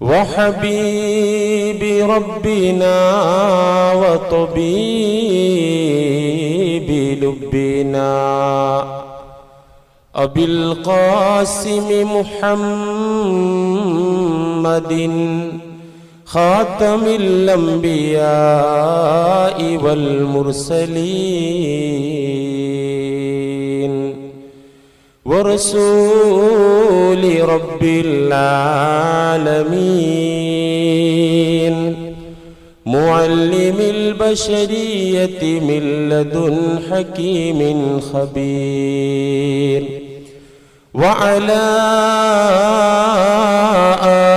وحبيب ربنا وطبيب لبنا أبي القاسم محمد خاتم الأنبياء والمرسلين ورسول رب العالمين. معلم البشرية من لدن حكيم خبير. وعلى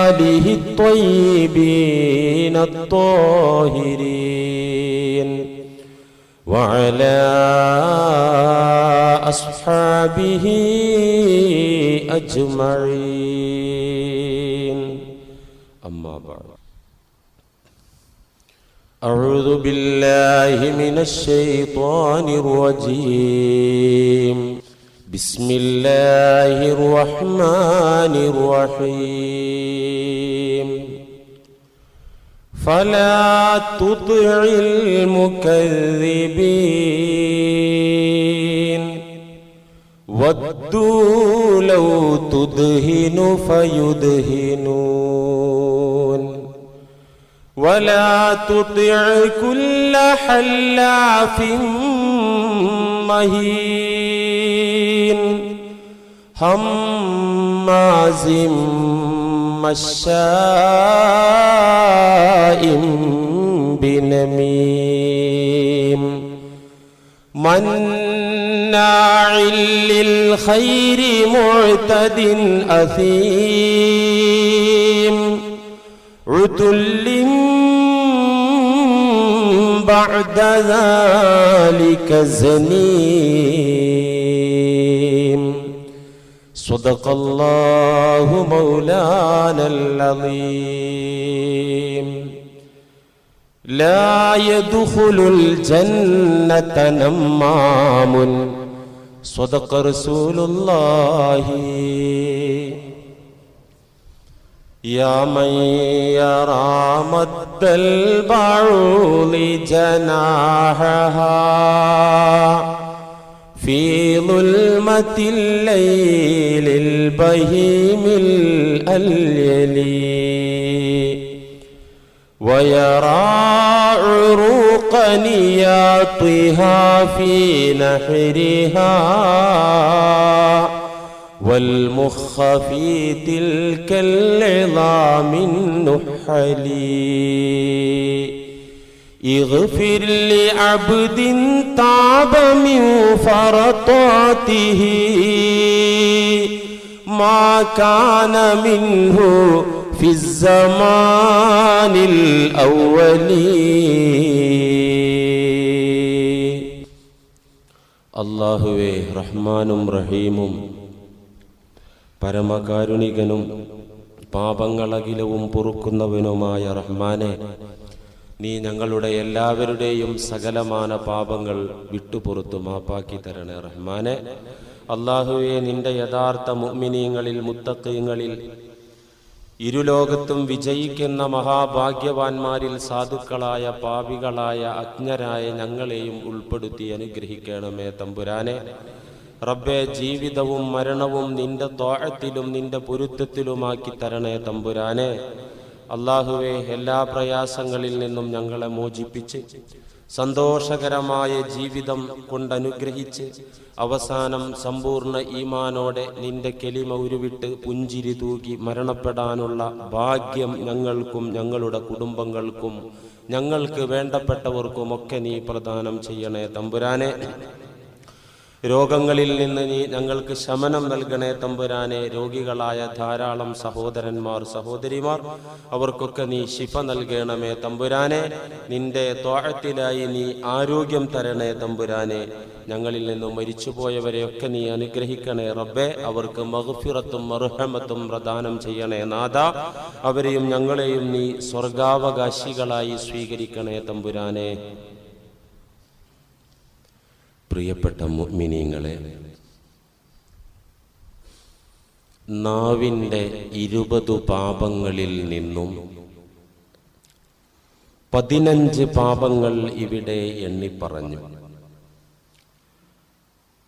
آله الطيبين الطاهرين. وعلى أصحابه أجمعين. أما بعد. أعوذ بالله من الشيطان الرجيم. بسم الله الرحمن الرحيم. فلا تطع المكذبين. ودوا لو تدهن فيدهنون. ولا تطع كل حلاف مهين. هماز مشاء بنميم. مناع للخير معتد أثيم. عتل بعد ذلك زنيم. صدق الله مولانا العظيم. لا يدخل الجنة نمام. صدق رسول الله يا من يرى مد البعوض جناحها في ظلمة الليل البهيم الأليلي ويرى عروق نياطها في نحرها والمخ في تلك العظام النحلي اغفر لعبد تعب من فرطاته ما كان منه في الزمان الأول അള്ളാഹുവേ റഹ്മാനും റഹീമും പരമകാരുണികനും പാപങ്ങളകിലവും പൊറുക്കുന്നവനുമായ റഹ്മാനെ നീ ഞങ്ങളുടെ എല്ലാവരുടെയും സകലമാന പാപങ്ങൾ വിട്ടുപുറത്തു മാപ്പാക്കി തരണേ റഹ്മാനെ അള്ളാഹുവെ നിന്റെ യഥാർത്ഥ മുഅ്മിനീങ്ങളിൽ മുത്തക്കീങ്ങളിൽ ഇരുലോകത്തും വിജയിക്കുന്ന മഹാഭാഗ്യവാന്മാരിൽ സാധുക്കളായ പാപികളായ അജ്ഞരായ ഞങ്ങളെയും ഉൾപ്പെടുത്തി അനുഗ്രഹിക്കണമേ തമ്പുരാനെ. റബ്ബെ ജീവിതവും മരണവും നിന്റെ തോഴത്തിലും നിന്റെ പൊരുത്തത്തിലുമാക്കി തരണേ തമ്പുരാനെ. അള്ളാഹുവെ എല്ലാ പ്രയാസങ്ങളിൽ നിന്നും ഞങ്ങളെ മോചിപ്പിച്ച് സന്തോഷകരമായ ജീവിതം കൊണ്ടനുഗ്രഹിച്ച് അവസാനം സമ്പൂർണ ഈമാനോടെ നിന്റെ കെലിമ ഉരുവിട്ട് പുഞ്ചിരി തൂകി മരണപ്പെടാനുള്ള ഭാഗ്യം ഞങ്ങൾക്കും ഞങ്ങളുടെ കുടുംബങ്ങൾക്കും ഞങ്ങൾക്ക് വേണ്ടപ്പെട്ടവർക്കുമൊക്കെ നീ പ്രദാനം ചെയ്യണേ തമ്പുരാനെ. രോഗങ്ങളിൽ നിന്ന് നീ ഞങ്ങൾക്ക് ശമനം നൽകണേ തമ്പുരാനെ. രോഗികളായ ധാരാളം സഹോദരന്മാർ സഹോദരിമാർ അവർക്കൊക്കെ നീ ശിഫ നൽകണമേ തമ്പുരാനെ. നിന്റെ തോഴത്തിലായി നീ ആരോഗ്യം തരണേ തമ്പുരാനെ. ഞങ്ങളിൽ നിന്ന് മരിച്ചുപോയവരെയൊക്കെ നീ അനുഗ്രഹിക്കണേ റബ്ബെ. അവർക്ക് മഹഫിറത്തും മറുഹമത്തും പ്രദാനം ചെയ്യണേ നാഥ. അവരെയും ഞങ്ങളെയും നീ സ്വർഗാവകാശികളായി സ്വീകരിക്കണേ തമ്പുരാനെ. പ്രിയപ്പെട്ട മിനിങ്ങളെ നാവിന്റെ ഇരുപതു പാപങ്ങളിൽ നിന്നും പതിനഞ്ച് പാപങ്ങൾ ഇവിടെ എണ്ണിപ്പറഞ്ഞു.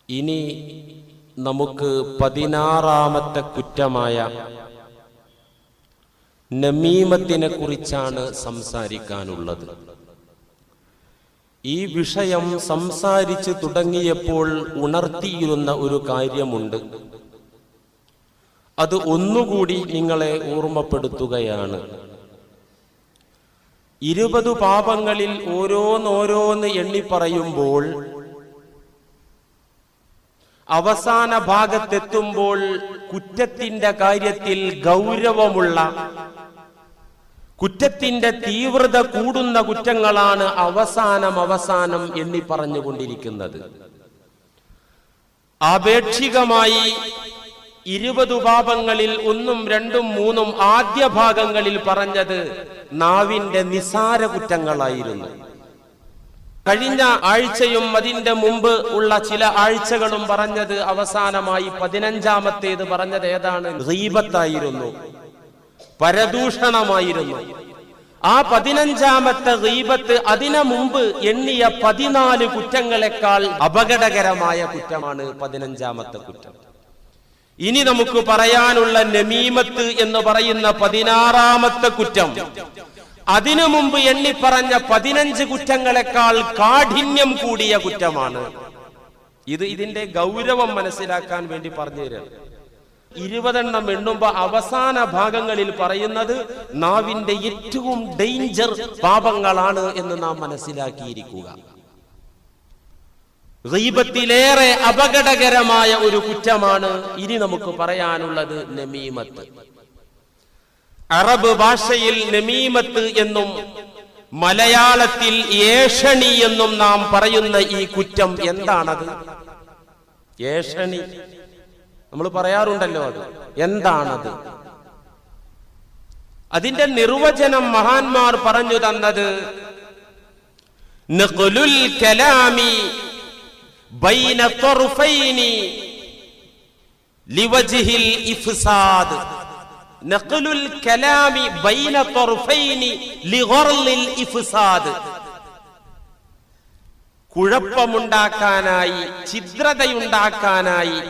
ഇനി നമുക്ക് പതിനാറാമത്തെ കുറ്റമായ നമീമത്തിനെ കുറിച്ചാണ് സംസാരിക്കാനുള്ളത്. ഈ വിഷയം സംസാരിച്ചു തുടങ്ങിയപ്പോൾ ഉണർത്തിയിരുന്ന ഒരു കാര്യമുണ്ട്. അത് ഒന്നുകൂടി നിങ്ങളെ ഓർമ്മപ്പെടുത്തുകയാണ്. ഇരുപത് പാപങ്ങളിൽ ഓരോന്നോരോന്ന് എണ്ണി പറയുമ്പോൾ അവസാന ഭാഗത്തെത്തുമ്പോൾ കുറ്റത്തിന്റെ കാര്യത്തിൽ ഗൗരവമുള്ള കുറ്റത്തിന്റെ തീവ്രത കൂടുന്ന കുറ്റങ്ങളാണ് അവസാനം അവസാനം എന്നി പറഞ്ഞുകൊണ്ടിരിക്കുന്നത്. ആപേക്ഷികമായി ഇരുപത് പാപങ്ങളിൽ ഒന്നും രണ്ടും മൂന്നും ആദ്യ ഭാഗങ്ങളിൽ പറഞ്ഞത് നാവിന്റെ നിസാര കുറ്റങ്ങളായിരുന്നു. കഴിഞ്ഞ ആഴ്ചയും അതിന്റെ മുമ്പ് ഉള്ള ചില ആഴ്ചകളും പറഞ്ഞത് അവസാനമായി പതിനഞ്ചാമത്തേത് പറഞ്ഞത് ഏതാണ്? റീബത്തായിരുന്നു പരദൂഷണമായിരുന്നു. ആ പതിനഞ്ചാമത്തെ ഗീബത്ത് അതിനു മുമ്പ് എണ്ണിയ പതിനാല് കുറ്റങ്ങളെക്കാൾ അപകടകരമായ കുറ്റമാണ് പതിനഞ്ചാമത്തെ കുറ്റം. ഇനി നമുക്ക് പറയാനുള്ള നമീമത്ത് എന്ന് പറയുന്ന പതിനാറാമത്തെ കുറ്റം. അതിനു മുമ്പ് എണ്ണിപ്പറഞ്ഞ പതിനഞ്ച് കുറ്റങ്ങളെക്കാൾ കാഠിന്യം കൂടിയ കുറ്റമാണ്. ഇത് ഇതിന്റെ ഗൗരവം മനസ്സിലാക്കാൻ വേണ്ടി പറഞ്ഞു തരാം ഇരുപതെണ്ണം എണ്ണുമ്പോ അവസാന ഭാഗങ്ങളിൽ പറയുന്നത് നാവിന്റെ ഏറ്റവും ഡേഞ്ചർ പാപങ്ങളാണ് എന്ന് നാം മനസ്സിലാക്കിയിരിക്കുക. ദൈപത്തിലേറെ അപകടകരമായ ഒരു കുറ്റമാണ് ഇനി നമുക്ക് പറയാനുള്ളത് നമീമത്ത്. അറബ് ഭാഷയിൽ നമീമത്ത് എന്നും മലയാളത്തിൽ ഏഷണി എന്നും നാം പറയുന്ന ഈ കുറ്റം എന്താണത്? ഏഷണി. നമ്മൾ പറയാറുണ്ടല്ലോ അത്. എന്താണത്? അതിന്റെ നിർവചനം മഹാന്മാർ പറഞ്ഞു തന്നത് കലാമി ബൈന ഇഫ്സാദ്. കലാമി ബൈന ഇഫ്സാദ്. കുഴപ്പമുണ്ടാക്കാനായി ഛിദ്രതയുണ്ടാക്കാനായി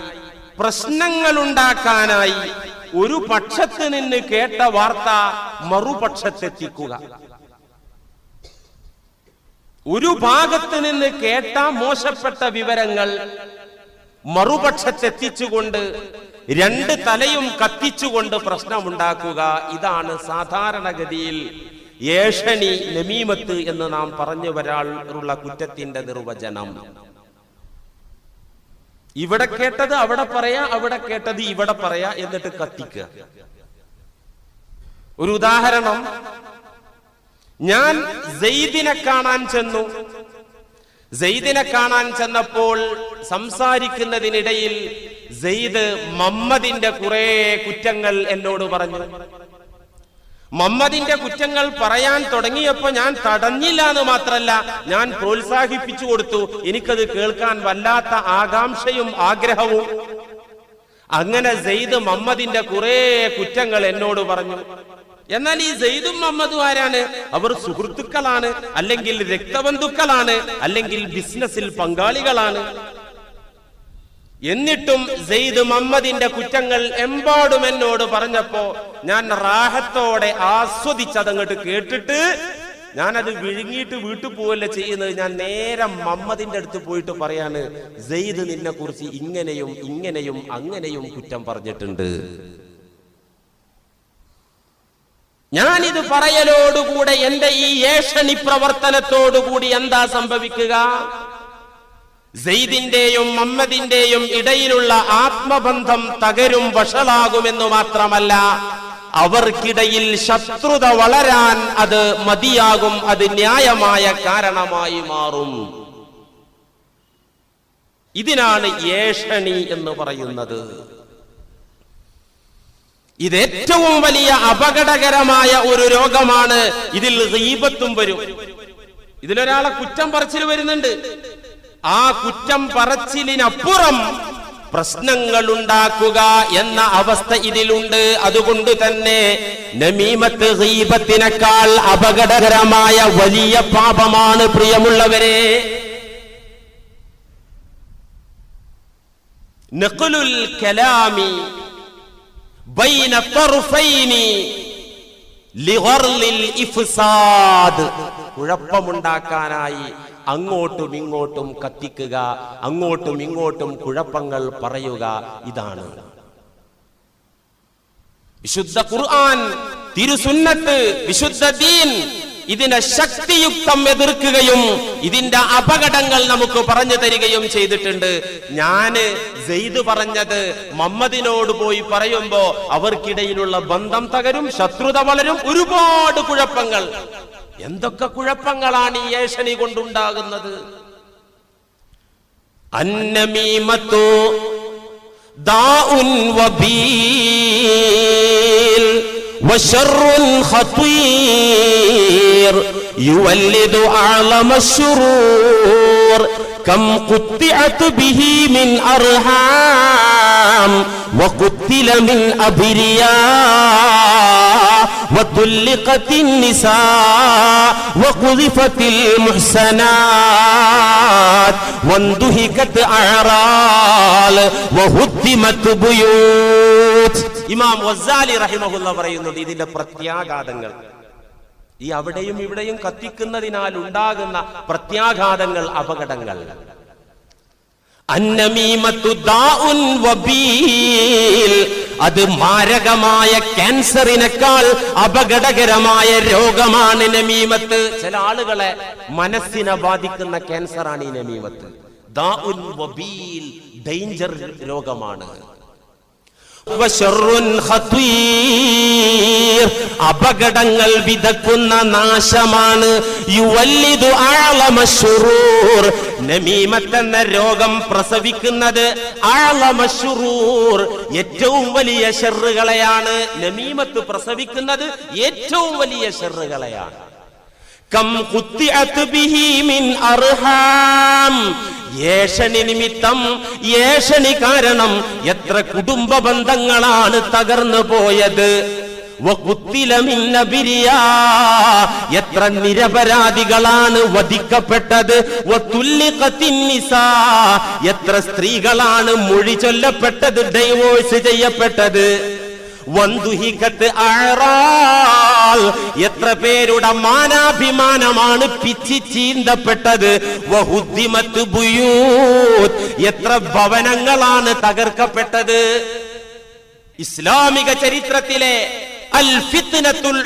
പ്രശ്നങ്ങളുണ്ടാക്കാനായി ഒരു പക്ഷത്ത് നിന്ന് കേട്ട വാർത്ത മറുപക്ഷത്തെത്തിക്കുക. ഒരു ഭാഗത്ത് നിന്ന് കേട്ട മോശപ്പെട്ട വിവരങ്ങൾ മറുപക്ഷത്തെത്തിച്ചുകൊണ്ട് രണ്ട് തലയും കത്തിച്ചുകൊണ്ട് പ്രശ്നമുണ്ടാക്കുക. ഇതാണ് സാധാരണഗതിയിൽ ഏഷണി നമീമത്ത് എന്ന് നാം പറഞ്ഞു വരാറുള്ള കുറ്റത്തിന്റെ നിർവചനം. ഇവിടെ കേട്ടത് അവിടെ പറയാ അവിടെ കേട്ടത് ഇവിടെ പറയാ എന്നിട്ട് കത്തിക്കുക. ഒരു ഉദാഹരണം. ഞാൻ സെയ്ദിനെ കാണാൻ ചെന്നു. സെയ്ദിനെ കാണാൻ ചെന്നപ്പോൾ സംസാരിക്കുന്നതിനിടയിൽ സെയ്ദ് മമ്മദിന്റെ കുറെ കുറ്റങ്ങൾ എന്നോട് പറഞ്ഞു. മമ്മദിന്റെ കുറ്റങ്ങൾ പറയാൻ തുടങ്ങിയപ്പോ ഞാൻ തടഞ്ഞില്ല എന്ന് മാത്രല്ല ഞാൻ പ്രോത്സാഹിപ്പിച്ചു കൊടുത്തു. എനിക്കത് കേൾക്കാൻ വല്ലാത്ത ആകാംക്ഷയും ആഗ്രഹവും. അങ്ങനെ സെയ്ദ് മമ്മദിന്റെ കുറെ കുറ്റങ്ങൾ എന്നോട് പറഞ്ഞു. എന്നാൽ ഈ സെയ്ദും മമ്മദും ആരാണ്? അവർ സുഹൃത്തുക്കളാണ് അല്ലെങ്കിൽ രക്തബന്ധുക്കളാണ് അല്ലെങ്കിൽ ബിസിനസ്സിൽ പങ്കാളികളാണ്. എന്നിട്ടും സെയ്ദ് മമ്മദിന്റെ കുറ്റങ്ങൾ എമ്പാടും എന്നോട് പറഞ്ഞപ്പോ ഞാൻ റാഹത്തോടെ ആസ്വദിച്ചതങ്ങോട്ട് കേട്ടിട്ട് ഞാനത് വിഴുങ്ങിയിട്ട് വീട്ടിൽ പോവല്ല ചെയ്യുന്നത്? ഞാൻ നേരെ മമ്മദിന്റെ അടുത്ത് പോയിട്ട് പറയാണ് സെയ്ദ് നിന്നെ കുറിച്ച് ഇങ്ങനെയും ഇങ്ങനെയും അങ്ങനെയും കുറ്റം പറഞ്ഞിട്ടുണ്ട്. ഞാനിത് പറയലോടുകൂടെ എന്റെ ഈ ഏഷണി പ്രവർത്തനത്തോടുകൂടി എന്താ സംഭവിക്കുക? സെയ്ദിന്റെയും മമ്മദിന്റെയും ഇടയിലുള്ള ആത്മബന്ധം തകരും വഷളാകുമെന്നു മാത്രമല്ല അവർക്കിടയിൽ ശത്രുത വളരാൻ അത് മതിയാകും അത് ന്യായമായ കാരണമായി മാറും. ഇതിനാണ് ഏഷണി എന്ന് പറയുന്നത്. ഇത് ഏറ്റവും വലിയ അപകടകരമായ ഒരു രോഗമാണ് ഇതിൽ ദീപത്തും വരും. ഇതിലൊരാളെ കുറ്റം പറച്ചിൽ വരുന്നുണ്ട്. ആ കുറ്റം പറച്ചിലിനപ്പുറം പ്രശ്നങ്ങൾ ഉണ്ടാക്കുക എന്ന അവസ്ഥ ഇതിലുണ്ട്. അതുകൊണ്ട് തന്നെ നമീമത്ത് ഹീബത്തിനേക്കാൾ അപകടകരമായ വലിയ പാപമാണ് പ്രിയമുള്ളവരെ. നഖലുൽ കലാമി ബൈന തർഫൈനി ലിഗർലിൽ ഇഫ്സാദ്. കുഴപ്പമുണ്ടാക്കാനായി അങ്ങോട്ടും ഇങ്ങോട്ടും കത്തിക്കുക അങ്ങോട്ടും ഇങ്ങോട്ടും കുഴപ്പങ്ങൾ പറയുക ഇതാണ്. വിശുദ്ധ ഖുർആൻ തിരുസുന്നത്ത് വിശുദ്ധ ദീൻ ഇതിനെ ശക്തിയുക്തം എതിർക്കുകയും ഇതിന്റെ അപകടങ്ങൾ നമുക്ക് പറഞ്ഞു തരികയും ചെയ്തിട്ടുണ്ട്. ഞാൻ സെയ്ദ് പറഞ്ഞത് മമ്മദിനോട് പോയി പറയുമ്പോ അവർക്കിടയിലുള്ള ബന്ധം തകരും ശത്രുത വളരും ഒരുപാട് കുഴപ്പങ്ങൾ. എന്തൊക്കെ കുഴപ്പങ്ങളാണ് ഈ ഏഷണി കൊണ്ടുണ്ടാകുന്നത്? അന്നമീമത്തോ ദാഉൻ വബീൽ വശറുൻ ഖതീർ യുവല്ലിദു അലമ കം ഖുത്തിഅതു ബിഹി മിൻ അർഹാം أرحام وقتل من أبرياء وطلقت النساء وقذفت المحسنات وانتهكت أعراض وهدمت بيوت ഇമാം വസാലി റഹിമഹുല്ല പറയുന്നത് ഇതിന്റെ പ്രത്യാഘാതങ്ങൾ ഈ അവിടെയും ഇവിടെയും കത്തിക്കുന്നതിനാൽ ഉണ്ടാകുന്ന പ്രത്യാഘാതങ്ങൾ അപകടങ്ങൾ അന്നമീമത്തു ദാഉൻ വബീൽ അത് മാരകമായ ക്യാൻസറിനേക്കാൾ അപകടകരമായ രോഗമാണ് നമീമത്ത്. ചില ആളുകളെ മനസ്സിനെ ബാധിക്കുന്ന ക്യാൻസറാണ് ഈ നമീമത്ത്. ദാഉൻ വബീൽ ഡേഞ്ചർ രോഗമാണ്. അപകടങ്ങൾ വിതക്കുന്ന നാശമാണ്. നമീമത്ത് എന്ന രോഗം പ്രസവിക്കുന്നത്. ഏറ്റവും വലിയ ഷെറുകളെയാണ് നമീമത്ത് പ്രസവിക്കുന്നത് ഏറ്റവും വലിയ ഷെറുകളെയാണ് കം കുത്തി ബിഹി മിൻ അർഹാം ഏഷണി നിമിത്തം ഏഷണി കാരണം എത്ര കുടുംബ ബന്ധങ്ങളാണ് തകർന്നു പോയത്. എത്ര നിരപരാധികളാണ് വധിക്കപ്പെട്ടത്. എത്ര സ്ത്രീകളാണ് മൊഴി ചൊല്ലപ്പെട്ടത് ഡൈവോഴ്സ് ചെയ്യപ്പെട്ടത് എത്ര പേരുടെ മാനാഭിമാനമാണ് പിച്ചി ചീന്തപ്പെട്ടത്. എത്ര ഭവനങ്ങളാണ് തകർക്കപ്പെട്ടത്. ഇസ്ലാമിക ചരിത്രത്തിലെ അൽ ഫിത്നത്തുൽ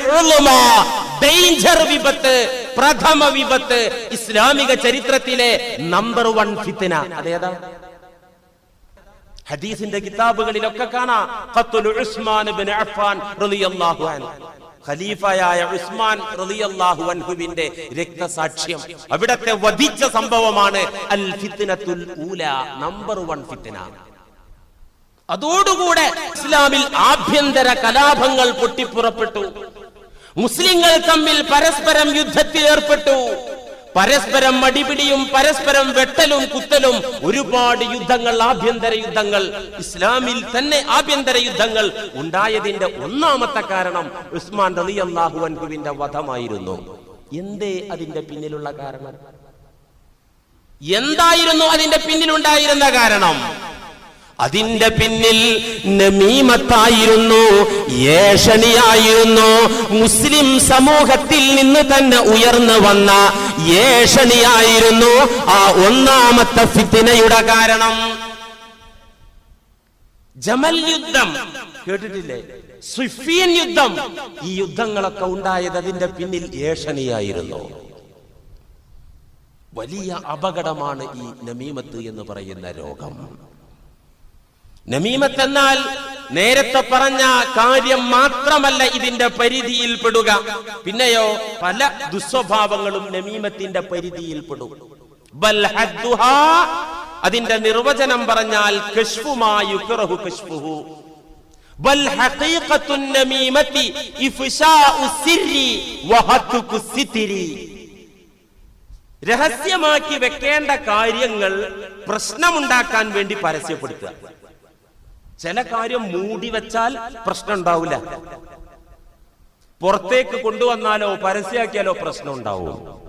ഡേഞ്ചർ വിപത്ത് പ്രഥമ വിപത്ത് ഇസ്ലാമിക ചരിത്രത്തിലെ നമ്പർ വൺ ഫിത്തന അതേതാ? ഹദീസിന്റെ കിതാബുകളിലൊക്കെ കാണാം. ഉസ്മാൻ ഇബ്നു അഫ്ഫാൻ റളിയല്ലാഹു അൻഹു. ഖലീഫയായ ഉസ്മാൻ റളിയല്ലാഹു അൻഹുവിന്റെ രക്തസാക്ഷ്യം. അവിടത്തെ വധിച്ച സംഭവമാണ് അൽ ഫിത്നത്തുൽ ഊല നമ്പർ വൺ ഫിത്ന. അതോടുകൂടെ ഇസ്ലാമിൽ ആഭ്യന്തര കലാപങ്ങൾ പൊട്ടിപ്പുറപ്പെട്ടു. മുസ്ലിങ്ങൾ തമ്മിൽ പരസ്പരം യുദ്ധത്തിൽ ഏർപ്പെട്ടു. പരസ്പരം മടിപിടിയും പരസ്പരം വെട്ടലും കുത്തലും ഒരുപാട് യുദ്ധങ്ങൾ ആഭ്യന്തര യുദ്ധങ്ങൾ. ഇസ്ലാമിൽ തന്നെ ആഭ്യന്തര യുദ്ധങ്ങൾ ഉണ്ടായതിന്റെ ഒന്നാമത്തെ കാരണം ഉസ്മാൻ റലി അള്ളാഹു അൻഹുവിന്റെ വധമായിരുന്നു. എന്തേ അതിന്റെ പിന്നിലുള്ള കാരണം? എന്തായിരുന്നു അതിന്റെ പിന്നിലുണ്ടായിരുന്ന കാരണം? അതിന്റെ പിന്നിൽ നമീമത്തായിരുന്നു ഏഷണിയായിരുന്നു മുസ്ലിം സമൂഹത്തിൽ നിന്ന് തന്നെ ഉയർന്നു വന്ന ഏഷണിയായിരുന്നു ആ ഒന്നാമത്തെ ഫിത്തിനയുടെ കാരണം. ജമൽ യുദ്ധം. കേട്ടിട്ടില്ലേ? സ്വിഫിയൻ യുദ്ധം. ഈ യുദ്ധങ്ങളൊക്കെ ഉണ്ടായത് അതിന്റെ പിന്നിൽ ഏഷണിയായിരുന്നു വലിയ അപകടമാണ് ഈ നമീമത്ത് എന്ന് പറയുന്ന രോഗം. നമീമത്ത് എന്നാൽ നേരത്തെ പറഞ്ഞ കാര്യം മാത്രമല്ല ഇതിന്റെ പരിധിയിൽപ്പെടുക പിന്നെയോ പല ദുസ്വഭാവങ്ങളും നമീമത്തിന്റെ പരിധിയിൽ പെടും. ബൽ ഹദ്ദുഹാ അതിന്റെ നിർവചനം പറഞ്ഞാൽ രഹസ്യമാക്കി വെക്കേണ്ട കാര്യങ്ങൾ പ്രശ്നമുണ്ടാക്കാൻ വേണ്ടി പരസ്യപ്പെടുത്തുക. ചില കാര്യം മൂടി വെച്ചാൽ പ്രശ്നം ഉണ്ടാവില്ല. പുറത്തേക്ക് കൊണ്ടുവന്നാലോ പരസ്യമാക്കിയാലോ പ്രശ്നം ഉണ്ടാവും.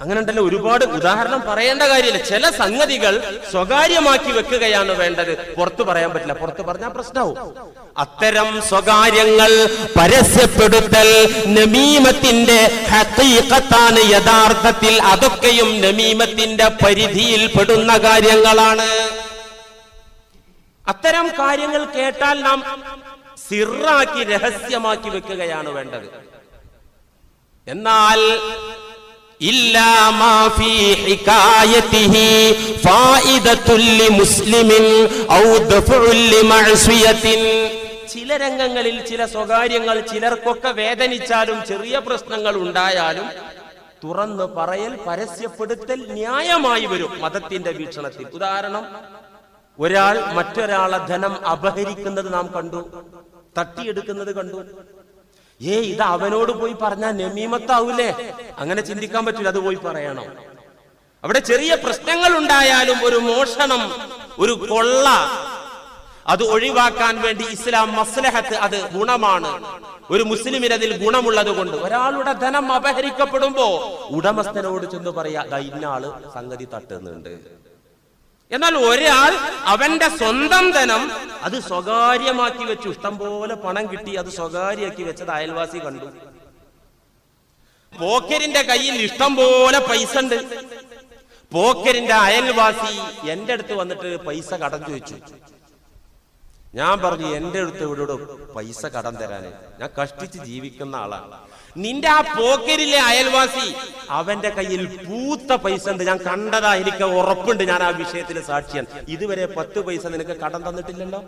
അങ്ങനെ ഉണ്ടല്ലോ ഒരുപാട് ഉദാഹരണം പറയേണ്ട കാര്യമില്ല. ചില സംഗതികൾ സ്വകാര്യമാക്കി വെക്കുകയാണ് വേണ്ടത്. പുറത്തു പറയാൻ പറ്റില്ല. പുറത്തു പറഞ്ഞാൽ പ്രശ്നമാവും അത്തരം സ്വകാര്യങ്ങൾ പരസ്യപ്പെടുത്തൽ നമീമത്തിന്റെ ഹഖീഖത്താണ് യഥാർത്ഥത്തിൽ. അതൊക്കെയും നമീമത്തിന്റെ പരിധിയിൽ പെടുന്ന കാര്യങ്ങളാണ്. അത്തരം കാര്യങ്ങൾ കേട്ടാൽ നാം സിറാക്കി രഹസ്യമാക്കി വെക്കുകയാണ് വേണ്ടത്. എന്നാൽ ചില രംഗങ്ങളിൽ ചില സ്വകാര്യങ്ങൾ ചിലർക്കൊക്കെ വേദനിച്ചാലും ചെറിയ പ്രശ്നങ്ങൾ ഉണ്ടായാലും തുറന്നു പറയൽ പരസ്യപ്പെടുത്തൽ ന്യായമായി വരും മതത്തിന്റെ വീക്ഷണത്തിൽ. ഉദാഹരണം ഒരാൾ മറ്റൊരാളെ ധനം അപഹരിക്കുന്നത് നാം കണ്ടു തട്ടിയെടുക്കുന്നത് കണ്ടു. ഏ ഇത് അവനോട് പോയി പറഞ്ഞാൽ നമീമത്താവൂലേ? അങ്ങനെ ചിന്തിക്കാൻ പറ്റില്ല അത് പോയി പറയണം. അവിടെ ചെറിയ പ്രശ്നങ്ങൾ ഉണ്ടായാലും ഒരു മോഷണം ഒരു കൊള്ള അത് ഒഴിവാക്കാൻ വേണ്ടി ഇസ്ലാം മസ്ലഹത്ത് അത് ഗുണമാണ്. ഒരു മുസ്ലിമിന് അതിൽ ഗുണമുള്ളത് കൊണ്ട് ഒരാളുടെ ധനം അപഹരിക്കപ്പെടുമ്പോ ഉടമസ്ഥനോട് ചെന്ന് പറയാ "ദാ ഇന്ന ആൾ സംഗതി തട്ടുന്നുണ്ട്. എന്നാൽ ഒരാൾ അവന്റെ സ്വന്തം ധനം അത് സ്വകാര്യമാക്കി വെച്ചു. ഇഷ്ടം പോലെ പണം കിട്ടി അത് സ്വകാര്യമാക്കി വെച്ചത് അയൽവാസി കണ്ടു. പോക്കരിന്റെ കയ്യിൽ ഇഷ്ടം പോലെ പൈസ ഉണ്ട്. പോക്കരിന്റെ അയൽവാസി എന്റെ അടുത്ത് വന്നിട്ട് പൈസ കടം ചോദിച്ചു. ഞാൻ പറഞ്ഞു എന്റെ അടുത്ത് ഇവിടെ പൈസ കടം തരാന് ഞാൻ കഷ്ടിച്ച് ജീവിക്കുന്ന ആളാണ് നിന്റെ ആ പോക്കരിലെ അയൽവാസി അവന്റെ കയ്യിൽ പൂത്ത പൈസ ഉണ്ട്. ഞാൻ കണ്ടതാ എനിക്ക് ഉറപ്പുണ്ട് ഞാൻ ആ വിഷയത്തിൽ സാക്ഷിയാണ്. ഇതുവരെ പത്ത് പൈസ നിനക്ക് കടം തന്നിട്ടില്ലല്ലോ?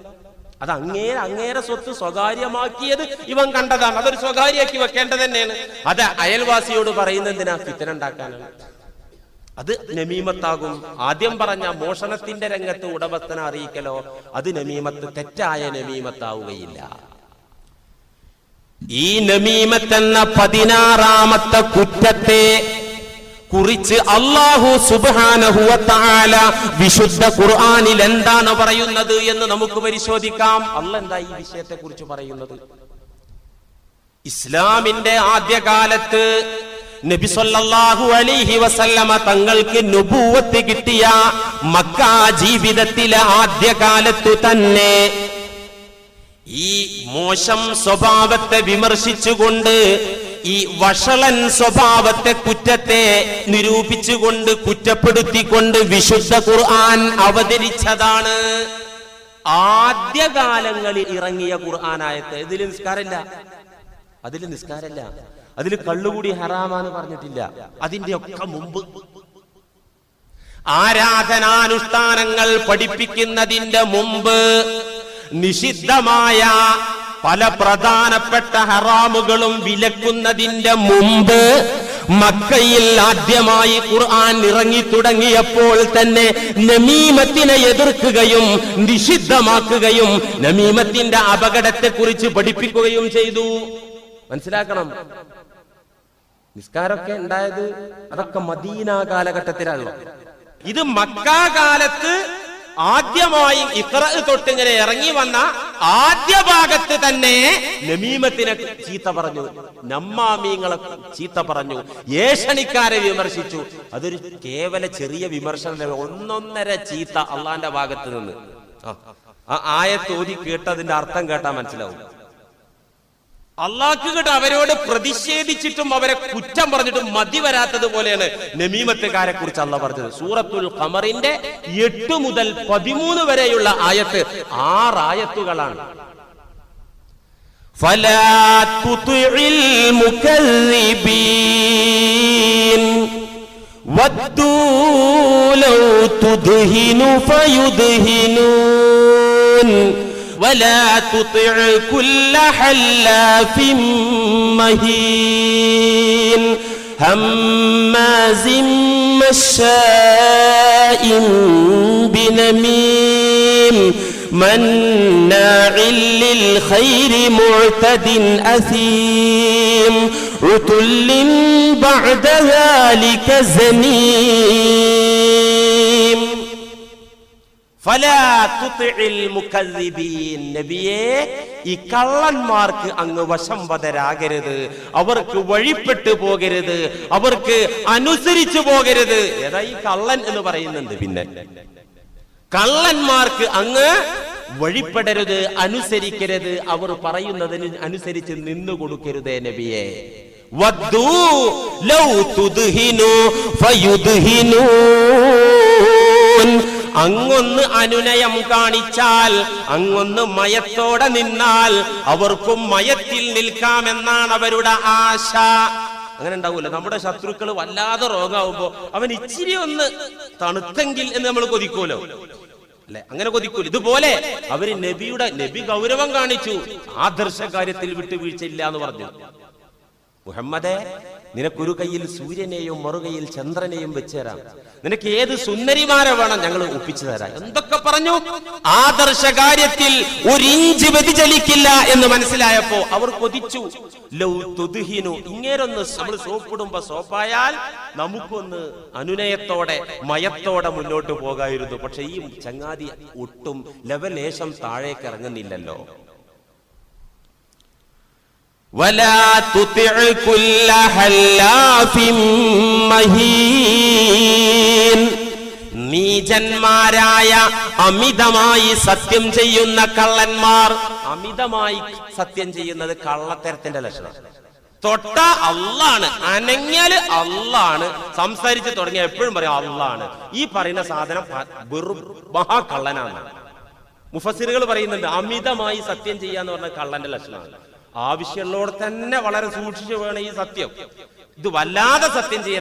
അത് അങ്ങേരെ അങ്ങേരെ സ്വത്ത് സ്വകാര്യമാക്കിയത് ഇവൻ കണ്ടതാണ്. അതൊരു സ്വകാര്യമാക്കി വെക്കേണ്ടത് തന്നെയാണ്. അത് അയൽവാസിയോട് പറയുന്നതിനാ ഫിത്തനുണ്ടാക്കാനാണ് അത് നമീമത്താകും. ആദ്യം പറഞ്ഞ മോഷണത്തിന്റെ രംഗത്ത് ഉടമസ്ഥനെ അറിയിക്കലോ? അത് നമീമത്ത് തെറ്റായ നമീമത്താവുകയില്ല. ഈ നമീമത്തെന്ന പതിനാറാമത്തെ കുറ്റത്തെ കുറിച്ച് അള്ളാഹു സുബാനഹുവത്താല വിശുദ്ധ ഖുർആാനിൽ എന്താണ് പറയുന്നത് എന്ന് നമുക്ക് പരിശോധിക്കാം. അല്ല എന്താ ഈ വിഷയത്തെ കുറിച്ച് പറയുന്നത്? ഇസ്ലാമിന്റെ ആദ്യകാലത്ത് നബി സല്ലല്ലാഹു അലൈഹി വസല്ലമ തങ്ങൾക്ക് നുബൂവത്ത് കിട്ടിയ മക്ക ജീവിതത്തിലെ ആദ്യകാലത്തു തന്നെ ഈ മോശം സ്വഭാവത്തെ വിമർശിച്ചുകൊണ്ട് ഈ വഷളൻ സ്വഭാവത്തെ കുറ്റത്തെ നിരൂപിച്ചുകൊണ്ട് കുറ്റപ്പെടുത്തിക്കൊണ്ട് വിശുദ്ധ ഖുർആൻ അവതരിച്ചതാണ്. ആദ്യകാലങ്ങളിൽ ഇറങ്ങിയ ഖുർആനായത്ത് ഇതിൽ നിസ്കാരമില്ല. അതിൽ നിസ്കാരമില്ല. അതിൽ കള്ളുകൂടി ഹറാമാന്ന് പറഞ്ഞിട്ടില്ല. അതിന്റെ ഒക്കെ മുമ്പ്. ആരാധനാനുഷ്ഠാനങ്ങൾ പഠിപ്പിക്കുന്നതിന്റെ മുമ്പ് നിഷിദ്ധമായ പല പ്രധാനപ്പെട്ട ഹറാമുകളും വിലക്കുന്നതിന്റെ മുമ്പ് മക്കയിൽ ആദ്യമായി ഖുർആൻ ഇറങ്ങി തുടങ്ങിയപ്പോൾ തന്നെ നമീമത്തിനെ എതിർക്കുകയും നിഷിദ്ധമാക്കുകയും നമീമത്തിന്റെ അപകടത്തെക്കുറിച്ച് പഠിപ്പിക്കുകയും ചെയ്തു. മനസ്സിലാക്കണം? നിസ്കാരമൊക്കെ ഉണ്ടായത് അതൊക്കെ മദീന കാലഘട്ടത്തിലാണല്ലോ. ഇത് മക്ക കാലത്ത് ആദ്യമായി ഇത്ര തൊട്ടിങ്ങനെ ഇറങ്ങി വന്ന ആദ്യ ഭാഗത്ത് തന്നെ നമീമത്തിനെ ചീത്ത പറഞ്ഞു നമ്മാമീങ്ങളെ ചീത്ത പറഞ്ഞു ഏഷണിക്കാരെ വിമർശിച്ചു. അതൊരു കേവല ചെറിയ വിമർശനം ഒന്നൊന്നര ചീത്ത അള്ളാന്റെ ഭാഗത്ത് നിന്ന്. ആ, ആയത്തോതി കേട്ടതിന്റെ അർത്ഥം കേട്ടാ മനസ്സിലാവും. അള്ളാഹുകിട്ട് അവരോട് പ്രതിഷേധിച്ചിട്ടും അവരെ കുറ്റം പറഞ്ഞിട്ടും മതി വരാത്തത് പോലെയാണ് നമീമത്തുകാരെ കുറിച്ച് അള്ള പറഞ്ഞത്. സൂറത്തുൽ ഖമറിന്റെ എട്ട് മുതൽ പതിമൂന്ന് വരെയുള്ള ആയത്ത് ആറായത്തുകളാണ്. ഫലാ ولا تطع كل حلاف مهين هماز مشاء بنميم مناع للخير معتد أثيم عتل بعد ذلك زنيم നബിയെ ഈ കള്ളന്മാർക്ക് അങ്ങ് വശം വതരാകരുത്. അവർക്ക് വഴിപ്പെട്ടു പോകരുത്. അവർക്ക് അനുസരിച്ചു പോകരുത്. ഏതാ ഈ കള്ളൻ എന്ന് പറയുന്നുണ്ട് പിന്നെ. കള്ളന്മാർക്ക് അങ്ങ് വഴിപ്പെടരുത് അനുസരിക്കരുത്. അവർ പറയുന്നതിന് അനുസരിച്ച് നിന്നു കൊടുക്കരുതേ നബിയെ. വദ്ദൂ ലൗ അങ്ങൊന്ന് അനുനയം കാണിച്ചാൽ അങ്ങൊന്ന് മയത്തോടെ നിന്നാൽ അവർക്കും മയത്തിൽ നിൽക്കാമെന്നാണ് അവരുടെ ആശ. അങ്ങനെ ഉണ്ടാവൂല. നമ്മുടെ ശത്രുക്കൾ വല്ലാതെ റോഗാവുമ്പോ അവൻ ഇച്ചിരി ഒന്ന് തണുത്തെങ്കിൽ എന്ന് നമ്മൾ കൊതിക്കൂലോ? അല്ലെ? അങ്ങനെ കൊതിക്കൂല. ഇതുപോലെ അവർ നബിയുടെ നബി ഗൗരവം കാണിച്ചു. ആദർശ കാര്യത്തിൽ വിട്ടുവീഴ്ചയില്ല എന്ന് പറഞ്ഞു. മുഹമ്മദേ നിനക്കൊരു കയ്യിൽ സൂര്യനെയും മറുകയിൽ ചന്ദ്രനെയും വെച്ച് തരാം നിനക്ക് ഏത് സുന്ദരിമാരെ വേണം ഞങ്ങൾ ഒപ്പിച്ചു തരാം. എന്തൊക്കെ പറഞ്ഞു? ആദർശ കാര്യത്തിൽ ഒരു ഇഞ്ച് വ്യതിചലിക്കില്ല എന്ന് മനസ്സിലായപ്പോ അവർ കൊതിച്ചു. ലൗ തുദ്ഹിനു ഇങ്ങേരൊന്ന് നമ്മൾ സോപ്പിടുമ്പോ സോപ്പായാൽ നമുക്കൊന്ന് അനുനയത്തോടെ മയത്തോടെ മുന്നോട്ട് പോകായിരുന്നു. പക്ഷെ ഈ ചങ്ങാതി ഒട്ടും ലെവലേശം താഴേക്ക് ഇറങ്ങുന്നില്ലല്ലോ. ولا تطع كل حلاف مهين നീചന്മാരായ അമിതമായി സത്യം ചെയ്യുന്ന കള്ളന്മാർ അമിതമായി സത്യം ചെയ്യുന്നത് കള്ളത്തരത്തിന്റെ ലക്ഷണം തൊട്ട അള്ളാണ് അനങ്ങിയാല് അള്ളാണ് സംസാരിച്ച് തുടങ്ങിയ എപ്പോഴും പറയാം അള്ളാണ് ഈ പറയുന്ന സാധനം പ- വെറും മഹാകള്ളനാണ് മുഫസിറുകൾ പറയുന്നുണ്ട് അമിതമായി സത്യം ചെയ്യാന്ന് പറഞ്ഞ കള്ളന്റെ ലക്ഷണമാണ് ആവശ്യമുള്ളവിടെ തന്നെ വളരെ സൂക്ഷിച്ചു വേണം ഈ സത്യം. ഇത് വല്ലാതെ സത്യം ചെയ്യാൻ